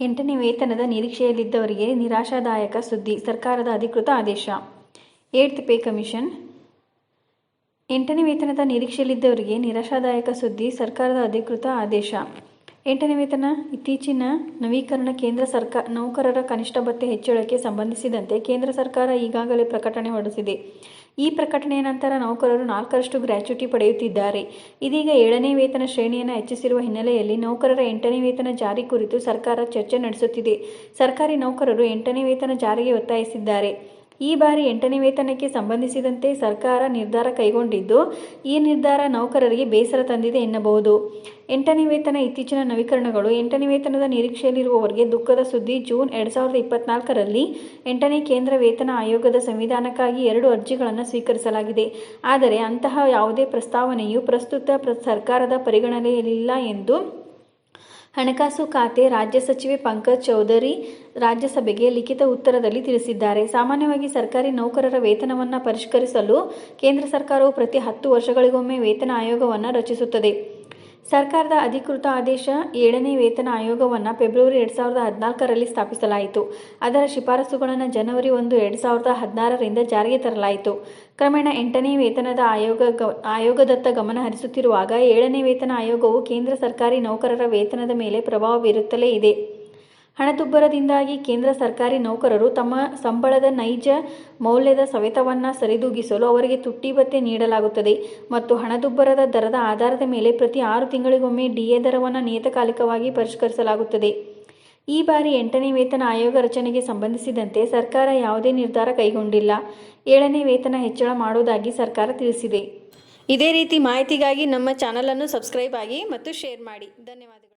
ಎಂಟನೇ ವೇತನದ ನಿರೀಕ್ಷೆಯಲ್ಲಿದ್ದವರಿಗೆ ನಿರಾಶಾದಾಯಕ ಸುದ್ದಿ, ಸರ್ಕಾರದ ಅಧಿಕೃತ ಆದೇಶ. Eighth pay commission. ಎಂಟನೇ ವೇತನದ ನಿರೀಕ್ಷೆಯಲ್ಲಿದ್ದವರಿಗೆ ನಿರಾಶಾದಾಯಕ ಸುದ್ದಿ, ಸರ್ಕಾರದ ಅಧಿಕೃತ ಆದೇಶ. ಎಂಟನೇ ವೇತನ ಇತ್ತೀಚಿನ ನವೀಕರಣ ಕೇಂದ್ರ ಸರ್ಕಾರ ನೌಕರರ ಕನಿಷ್ಠ ಭತ್ಯೆ ಹೆಚ್ಚಳಕ್ಕೆ ಸಂಬಂಧಿಸಿದಂತೆ ಕೇಂದ್ರ ಸರ್ಕಾರ ಈಗಾಗಲೇ ಪ್ರಕಟಣೆ ಹೊರಡಿಸಿದೆ. ಈ ಪ್ರಕಟಣೆಯ ನಂತರ ನೌಕರರು ನಾಲ್ಕರಷ್ಟು ಗ್ರ್ಯಾಚ್ಯುಟಿ ಪಡೆಯುತ್ತಿದ್ದಾರೆ. ಇದೀಗ ಏಳನೇ ವೇತನ ಶ್ರೇಣಿಯನ್ನು ಹೆಚ್ಚಿಸಿರುವ ಹಿನ್ನೆಲೆಯಲ್ಲಿ ನೌಕರರ ಎಂಟನೇ ವೇತನ ಜಾರಿ ಕುರಿತು ಸರ್ಕಾರ ಚರ್ಚೆ ನಡೆಸುತ್ತಿದೆ. ಸರ್ಕಾರಿ ನೌಕರರು ಎಂಟನೇ ವೇತನ ಜಾರಿಗೆ ಒತ್ತಾಯಿಸಿದ್ದಾರೆ. ಈ ಬಾರಿ ಎಂಟನೇ ವೇತನಕ್ಕೆ ಸಂಬಂಧಿಸಿದಂತೆ ಸರ್ಕಾರ ನಿರ್ಧಾರ ಕೈಗೊಂಡಿದ್ದು, ಈ ನಿರ್ಧಾರ ನೌಕರರಿಗೆ ಬೇಸರ ತಂದಿದೆ ಎನ್ನಬಹುದು. ಎಂಟನೇ ವೇತನ ಇತ್ತೀಚಿನ ನವೀಕರಣಗಳು, ಎಂಟನೇ ವೇತನದ ನಿರೀಕ್ಷೆಯಲ್ಲಿರುವವರಿಗೆ ದುಃಖದ ಸುದ್ದಿ ಜೂನ್ ಎರಡು ಸಾವಿರದ ಇಪ್ಪತ್ನಾಲ್ಕರಲ್ಲಿ ಎಂಟನೇ ಕೇಂದ್ರ ವೇತನ ಆಯೋಗದ ಸಂವಿಧಾನಕ್ಕಾಗಿ ಎರಡು ಅರ್ಜಿಗಳನ್ನು ಸ್ವೀಕರಿಸಲಾಗಿದೆ. ಆದರೆ ಅಂತಹ ಯಾವುದೇ ಪ್ರಸ್ತಾವನೆಯು ಪ್ರಸ್ತುತ ಪ್ರ ಸರ್ಕಾರದ ಪರಿಗಣನೆಯಲ್ಲಿಲ್ಲ ಎಂದು ಹಣಕಾಸು ಖಾತೆ ರಾಜ್ಯ ಸಚಿವೆ ಪಂಕಜ್ ಚೌಧರಿ ರಾಜ್ಯಸಭೆಗೆ ಲಿಖಿತ ಉತ್ತರದಲ್ಲಿ ತಿಳಿಸಿದ್ದಾರೆ. ಸಾಮಾನ್ಯವಾಗಿ ಸರ್ಕಾರಿ ನೌಕರರ ವೇತನವನ್ನು ಪರಿಷ್ಕರಿಸಲು ಕೇಂದ್ರ ಸರ್ಕಾರವು ಪ್ರತಿ ಹತ್ತು ವರ್ಷಗಳಿಗೊಮ್ಮೆ ವೇತನ ಆಯೋಗವನ್ನು ರಚಿಸುತ್ತದೆ. ಸರ್ಕಾರದ ಅಧಿಕೃತ ಆದೇಶ ಏಳನೇ ವೇತನ ಆಯೋಗವನ್ನು ಫೆಬ್ರವರಿ ಎರಡು ಸಾವಿರದ ಹದಿನಾಲ್ಕರಲ್ಲಿ ಸ್ಥಾಪಿಸಲಾಯಿತು. ಅದರ ಶಿಫಾರಸುಗಳನ್ನು ಜನವರಿ ಒಂದು ಎರಡು ಸಾವಿರದ ಹದಿನಾರರಿಂದ ಜಾರಿಗೆ ತರಲಾಯಿತು. ಕ್ರಮೇಣ ಎಂಟನೇ ವೇತನದ ಆಯೋಗ ಆಯೋಗದತ್ತ ಗಮನ ಹರಿಸುತ್ತಿರುವಾಗ ಏಳನೇ ವೇತನ ಆಯೋಗವು ಕೇಂದ್ರ ಸರ್ಕಾರಿ ನೌಕರರ ವೇತನದ ಮೇಲೆ ಪ್ರಭಾವ ಬೀರುತ್ತಲೇ ಇದೆ. ಹಣದುಬ್ಬರದಿಂದಾಗಿ ಕೇಂದ್ರ ಸರ್ಕಾರಿ ನೌಕರರು ತಮ್ಮ ಸಂಬಳದ ನೈಜ ಮೌಲ್ಯದ ಸವೆತವನ್ನು ಸರಿದೂಗಿಸಲು ಅವರಿಗೆ ತುಟ್ಟಿ ಭತ್ತೆ ನೀಡಲಾಗುತ್ತದೆ ಮತ್ತು ಹಣದುಬ್ಬರದ ದರದ ಆಧಾರದ ಮೇಲೆ ಪ್ರತಿ ಆರು ತಿಂಗಳಿಗೊಮ್ಮೆ ಡಿಎ ದರವನ್ನು ನಿಯತಕಾಲಿಕವಾಗಿ ಪರಿಷ್ಕರಿಸಲಾಗುತ್ತದೆ. ಈ ಬಾರಿ ಎಂಟನೇ ವೇತನ ಆಯೋಗ ರಚನೆಗೆ ಸಂಬಂಧಿಸಿದಂತೆ ಸರ್ಕಾರ ಯಾವುದೇ ನಿರ್ಧಾರ ಕೈಗೊಂಡಿಲ್ಲ. ಏಳನೇ ವೇತನ ಹೆಚ್ಚಳ ಮಾಡುವುದಾಗಿ ಸರ್ಕಾರ ತಿಳಿಸಿದೆ. ಇದೇ ರೀತಿ ಮಾಹಿತಿಗಾಗಿ ನಮ್ಮ ಚಾನಲನ್ನು ಸಬ್ಸ್ಕ್ರೈಬ್ ಆಗಿ ಮತ್ತು ಶೇರ್ ಮಾಡಿ. ಧನ್ಯವಾದಗಳು.